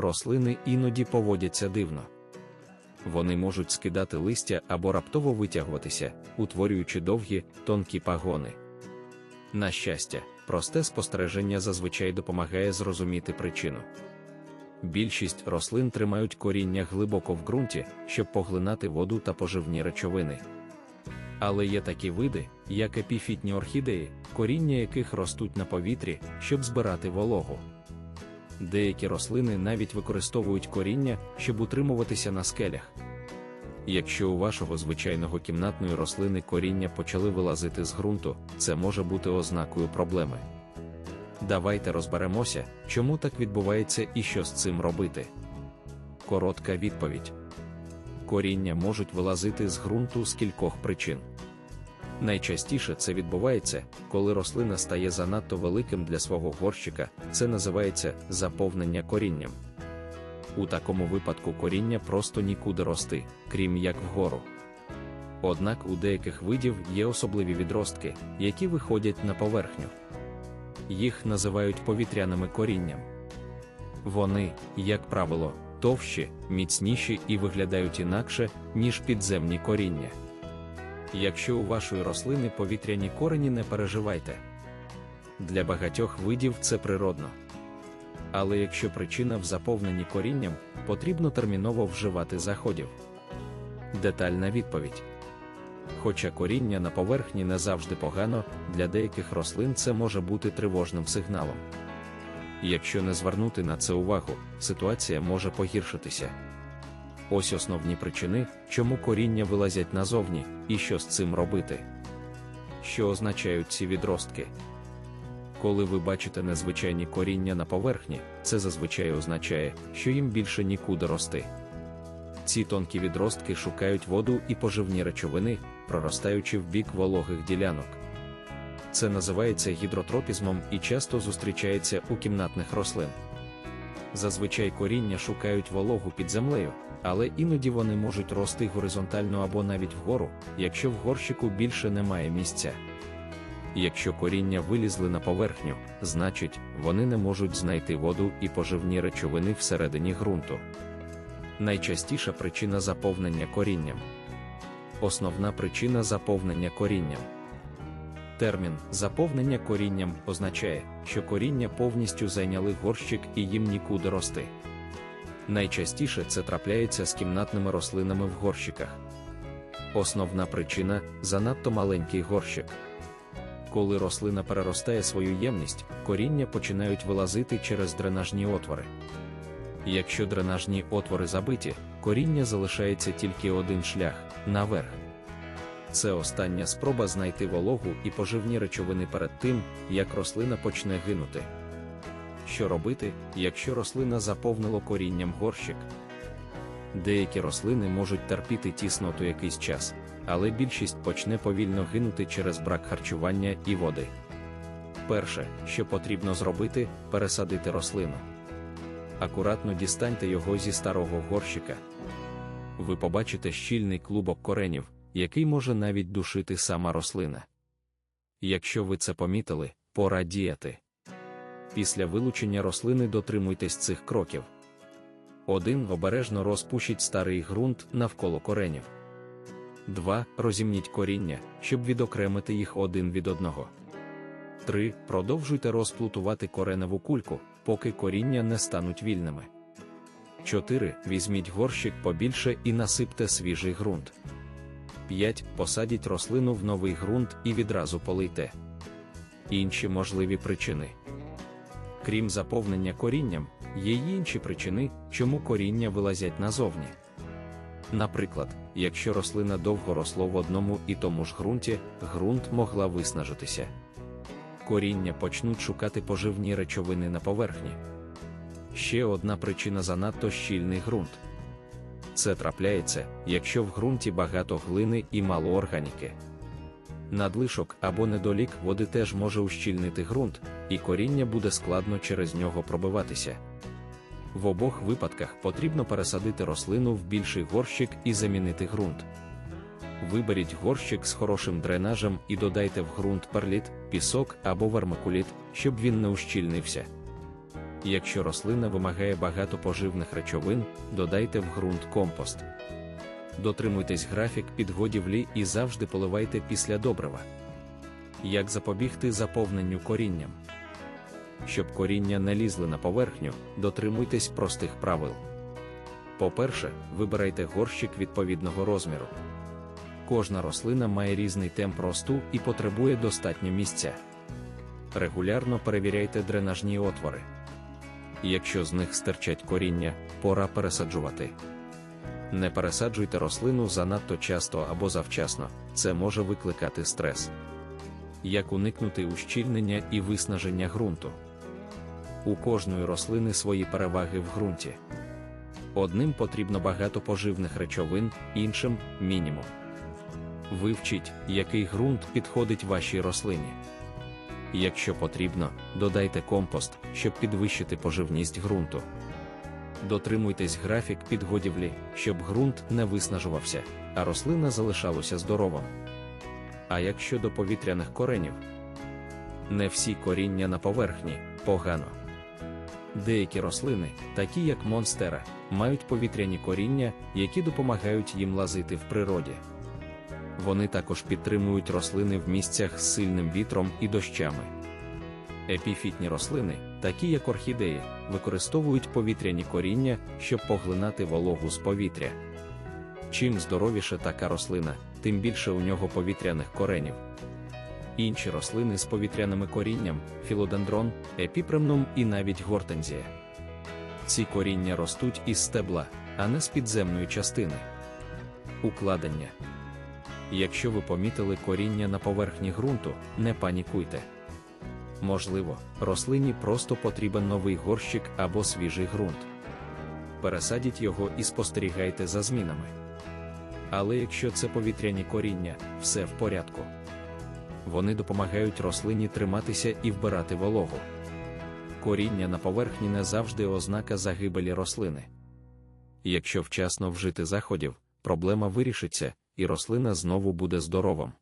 рослини іноді поводяться дивно. Вони можуть скидати листя або раптово витягуватися, утворюючи довгі, тонкі пагони. На щастя, просте спостереження зазвичай допомагає зрозуміти причину. Більшість рослин тримають коріння глибоко в ґрунті, щоб поглинати воду та поживні речовини. Але є такі види, як епіфітні орхідеї, коріння яких ростуть на повітрі, щоб збирати вологу. Деякі рослини навіть використовують коріння, щоб утримуватися на скелях. Якщо у вашого звичайного кімнатної рослини коріння почали вилазити з ґрунту, це може бути ознакою проблеми. Давайте розберемося, чому так відбувається і що з цим робити. Коротка відповідь: коріння можуть вилазити з ґрунту з кількох причин. Найчастіше це відбувається, коли рослина стає занадто великим для свого горщика, це називається заповнення корінням. У такому випадку коріння просто нікуди рости, крім як вгору. Однак у деяких видів є особливі відростки, які виходять на поверхню. Їх називають повітряними корінням. Вони, як правило, товщі, міцніші і виглядають інакше, ніж підземні коріння. Якщо у вашої рослини повітряні корені не переживайте. Для багатьох видів це природно. Але якщо причина в заповненні корінням, потрібно терміново вживати заходів. Детальна відповідь. Хоча коріння на поверхні не завжди погано, для деяких рослин це може бути тривожним сигналом. Якщо не звернути на це увагу, ситуація може погіршитися. Ось основні причини, чому коріння вилазять назовні, і що з цим робити. Що означають ці відростки? Коли ви бачите незвичайні коріння на поверхні, це зазвичай означає, що їм більше нікуди рости. Ці тонкі відростки шукають воду і поживні речовини, проростаючи в бік вологих ділянок. Це називається гідротропізмом і часто зустрічається у кімнатних рослин. Зазвичай коріння шукають вологу під землею, але іноді вони можуть рости горизонтально або навіть вгору, якщо в горщику більше немає місця. Якщо коріння вилізли на поверхню, значить, вони не можуть знайти воду і поживні речовини всередині ґрунту. Найчастіша причина заповнення корінням. Основна причина заповнення корінням. Термін заповнення корінням означає, що коріння повністю зайняли горщик і їм нікуди рости. Найчастіше це трапляється з кімнатними рослинами в горщиках. Основна причина занадто маленький горщик. Коли рослина переростає свою ємність, коріння починають вилазити через дренажні отвори. Якщо дренажні отвори забиті, коріння залишається тільки один шлях наверх. Це остання спроба знайти вологу і поживні речовини перед тим, як рослина почне гинути. Що робити, якщо рослина заповнило корінням горщик? Деякі рослини можуть терпіти тісноту якийсь час, але більшість почне повільно гинути через брак харчування і води. Перше, що потрібно зробити, пересадити рослину. Акуратно дістаньте його зі старого горщика. Ви побачите щільний клубок коренів, який може навіть душити сама рослина. Якщо ви це помітили, пора діяти. Після вилучення рослини дотримуйтесь цих кроків. 1. Обережно розпушіть старий ґрунт навколо коренів. 2. Розімніть коріння, щоб відокремити їх один від одного. 3. Продовжуйте розплутувати кореневу кульку, поки коріння не стануть вільними. 4. Візьміть горщик побільше і насипте свіжий ґрунт. 5. Посадіть рослину в новий ґрунт і відразу полийте. Інші можливі причини. Крім заповнення корінням, є й інші причини, чому коріння вилазять назовні. Наприклад, якщо рослина довго росло в одному і тому ж ґрунті, ґрунт могла виснажитися. Коріння почнуть шукати поживні речовини на поверхні. Ще одна причина занадто щільний ґрунт. Це трапляється, якщо в ґрунті багато глини і мало органіки. Надлишок або недолік води теж може ущільнити ґрунт, і коріння буде складно через нього пробиватися. В обох випадках потрібно пересадити рослину в більший горщик і замінити ґрунт. Виберіть горщик з хорошим дренажем і додайте в ґрунт перліт, пісок або вермикуліт, щоб він не ущільнився. Якщо рослина вимагає багато поживних речовин, додайте в ґрунт компост. Дотримуйтесь графік підгодівлі і завжди поливайте після добрива. Як запобігти заповненню корінням? Щоб коріння не лізли на поверхню, дотримуйтесь простих правил. По-перше, вибирайте горщик відповідного розміру. Кожна рослина має різний темп росту і потребує достатньо місця. Регулярно перевіряйте дренажні отвори. Якщо з них стирчать коріння, пора пересаджувати. Не пересаджуйте рослину занадто часто або завчасно, це може викликати стрес. Як уникнути ущільнення і виснаження ґрунту? У кожної рослини свої переваги в ґрунті. Одним потрібно багато поживних речовин, іншим мінімум. Вивчіть, який ґрунт підходить вашій рослині. Якщо потрібно, додайте компост, щоб підвищити поживність ґрунту. Дотримуйтесь графік підгодівлі, щоб ґрунт не виснажувався, а рослина залишалася здоровим. А як щодо повітряних коренів, не всі коріння на поверхні погано. Деякі рослини, такі як монстера, мають повітряні коріння, які допомагають їм лазити в природі. Вони також підтримують рослини в місцях з сильним вітром і дощами. Епіфітні рослини, такі як орхідеї, використовують повітряні коріння, щоб поглинати вологу з повітря. Чим здоровіша така рослина, тим більше у нього повітряних коренів. Інші рослини з повітряними корінням філодендрон, епіпремнум і навіть гортензія. Ці коріння ростуть із стебла, а не з підземної частини. Укладення. Якщо ви помітили коріння на поверхні ґрунту, не панікуйте. Можливо, рослині просто потрібен новий горщик або свіжий ґрунт. Пересадіть його і спостерігайте за змінами. Але якщо це повітряні коріння, все в порядку. Вони допомагають рослині триматися і вбирати вологу. Коріння на поверхні не завжди ознака загибелі рослини. Якщо вчасно вжити заходів, проблема вирішиться, і рослина знову буде здоровим.